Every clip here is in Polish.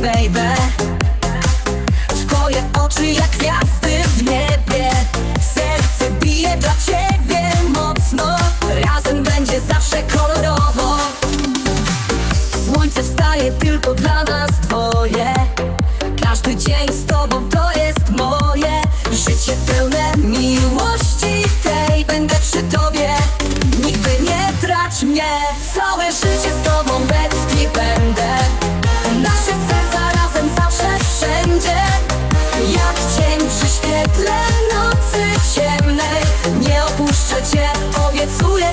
baby. Twoje oczy jak gwiazdy w niebie. Serce bije dla ciebie mocno. Razem będzie zawsze kolorowo. Słońce wstaje tylko dla nas dwoje. Każdy dzień z tobą to jest moje. Życie pełne miłości tej Będę przy tobie. Nigdy nie trać mnie. Całe życie z tobą będę. Nasze serce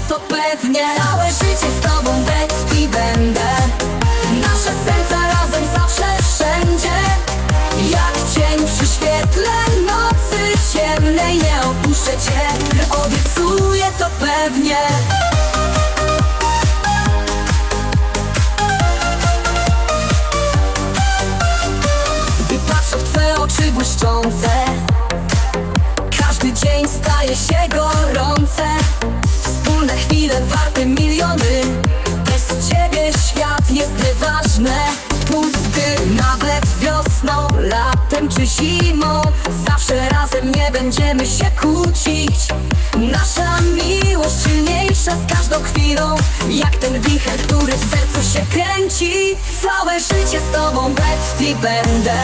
to pewnie. Całe życie z tobą Betty będę. Nasze serca razem zawsze wszędzie. Jak cień przy świetle nocy ciemnej Nie opuszczę cię, obiecuję to pewnie. Gdy patrzę w twe oczy błyszczące Każdy dzień staje się gorące chwile warte miliony. Bez ciebie świat jest nieważny. Pusty nawet wiosną, latem czy zimą. Zawsze razem nie będziemy się kłócić. Nasza miłość silniejsza z każdą chwilą. Jak ten wicher, który w sercu się kręci. Całe życie z tobą Betty będę.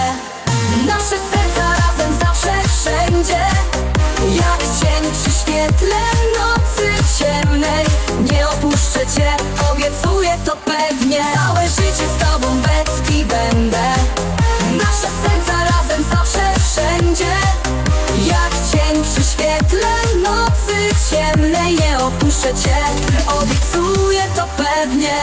Nasze serca razem zawsze wszędzie. Jak cień przy świetle nocy pewnie Całe życie z tobą Betty będę. Nasze serca razem zawsze wszędzie. Jak cień przy świetle nocy ciemnej Nie opuszczę cię, obiecuję to pewnie